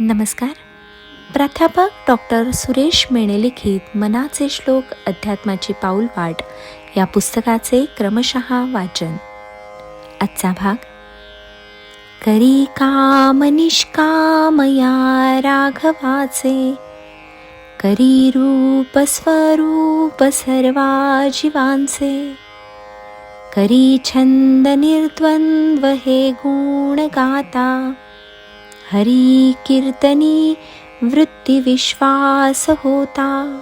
नमस्कार. प्राध्यापक डॉक्टर सुरेश मेणे लिखित मनाचे श्लोक अध्यात्माची पाऊलवाट या पुस्तकाचे क्रमशः वाचन. आजचा भाग करी काम निष्कामया राघवाचे. करी रूप स्वरूप सर्वा जीवांचे. करी छंद निर्द्वंद्व हे गुण गाता हरी कीर्तनी वृत्ती विश्वास होता.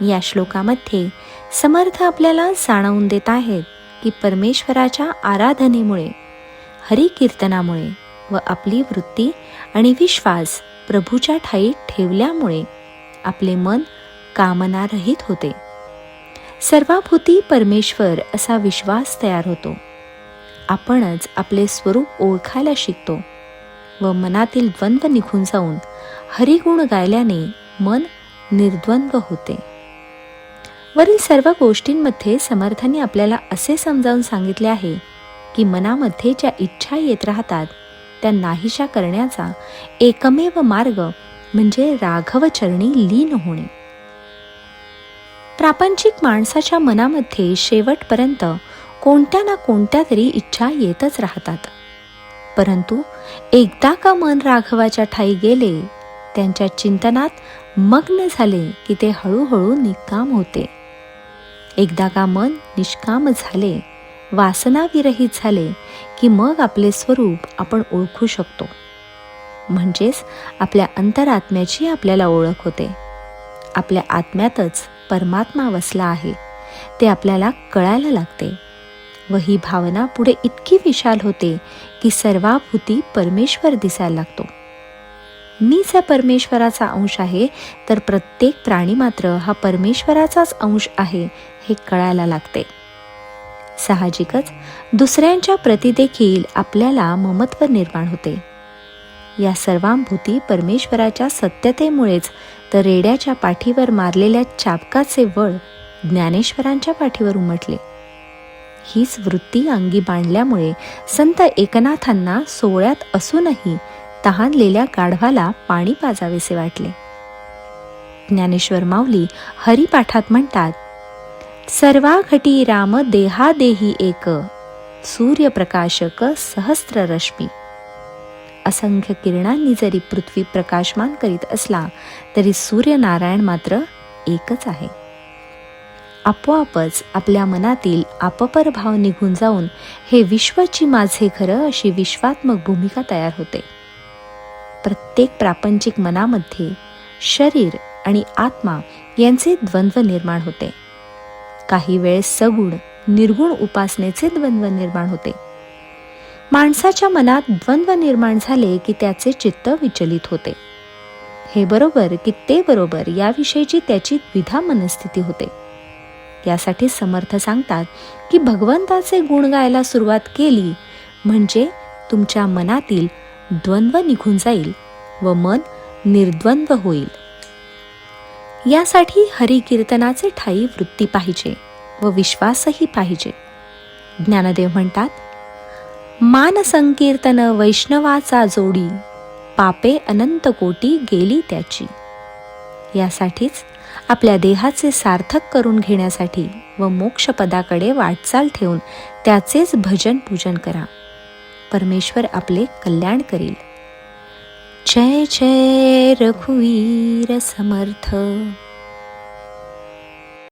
या श्लोकामध्ये समर्थ आपल्याला जाणवून देत आहेत की परमेश्वराच्या आराधनेमुळे हरी कीर्तनामुळे व आपली वृत्ती आणि विश्वास प्रभूच्या ठाई ठेवल्यामुळे आपले मन कामनारहित होते. सर्वाभूती परमेश्वर असा विश्वास तयार होतो. आपणच आपले स्वरूप ओळखायला शिकतो. व मनातील द्वंद्व निघून जाऊन हरिगुण गायल्याने मन निर्द्वंद्व होते. वरील सर्व गोष्टींमध्ये समर्थांनी आपल्याला असे समजावून सांगितले आहे की मनामध्ये ज्या इच्छा येत राहतात त्या नाहीशा करण्याचा एकमेव मार्ग म्हणजे राघवचरणी लीन होणे. प्रापंचिक माणसाच्या मनामध्ये शेवटपर्यंत कोणत्या ना कोणत्या तरी इच्छा येतच राहतात. परंतु एकदा का मन राघवाच्या ठाई गेले त्यांच्या चिंतनात मग्न झाले की ते हळूहळू निकाम होते. एकदा का मन निष्काम झाले वासनाविरहित झाले की मग आपले स्वरूप आपण ओळखू शकतो. म्हणजेच आपल्या अंतरात्म्याची आपल्याला ओळख होते. आपल्या आत्म्यातच परमात्मा वसला आहे ते आपल्याला कळायला लागते. व ही भावना पुढे इतकी विशाल होते की सर्वाभूती परमेश्वर दिसायला लागतो. मीच या परमेश्वराचा अंश आहे तर प्रत्येक प्राणी मात्र हा परमेश्वराचाच अंश आहे हे कळायला लागते. साहजिकच दुसऱ्यांच्या प्रती देखील आपल्याला ममत्व निर्माण होते. या सर्वांभूती परमेश्वराच्या सत्यतेमुळेच तर रेड्याच्या पाठीवर मारलेल्या चापकाचे वळ ज्ञानेश्वरांच्या पाठीवर उमटले. हीच वृत्ती अंगी बांधल्यामुळे संत एकनाथांना सोहळ्यात असूनही तहानलेल्या गाढवाला पाणी पाजावेसे वाटले. ज्ञानेश्वर माऊली हरिपाठात म्हणतात सर्वा घटी राम देहादेही एक सूर्यप्रकाशक सहस्र रश्मी असंख्य किरणांनी जरी पृथ्वी प्रकाशमान करीत असला तरी सूर्यनारायण मात्र एकच आहे. आपोआपच आपल्या मनातील आपपर भाव निघून जाऊन हे विश्वाची माझे खरं अशी विश्वात्मक भूमिका तयार होते. प्रत्येक प्रापंचिक मनामध्ये शरीर आणि आत्मा यांचे द्वंद्व निर्माण होते. काही वेळेस सगुण निर्गुण उपासनेचे द्वंद्व निर्माण होते. माणसाच्या मनात द्वंद्व निर्माण झाले की त्याचे चित्त विचलित होते. हे बरोबर की ते बरोबर याविषयीची त्याची द्विधा मनस्थिती होते. यासाठी समर्थ सांगतात की भगवंताचे गुण गायला सुरुवात केली म्हणजे तुमच्या मनातील द्वंद्व निघून जाईल व मन निर्द्वंद्व होईल. यासाठी हरिकीर्तनाचे ठाई वृत्ती पाहिजे व विश्वासही पाहिजे. ज्ञानदेव म्हणतात मान संकीर्तन वैष्णवाचा जोडी पापे अनंत कोटी गेली त्याची. यासाठीच आपल्या देहाचे सार्थक करून घेण्यासाठी व मोक्षपदाकडे वाटचाल ठेवून त्याचेच भजन पूजन करा. परमेश्वर आपले कल्याण करील. जय जय रघुवीर समर्थ.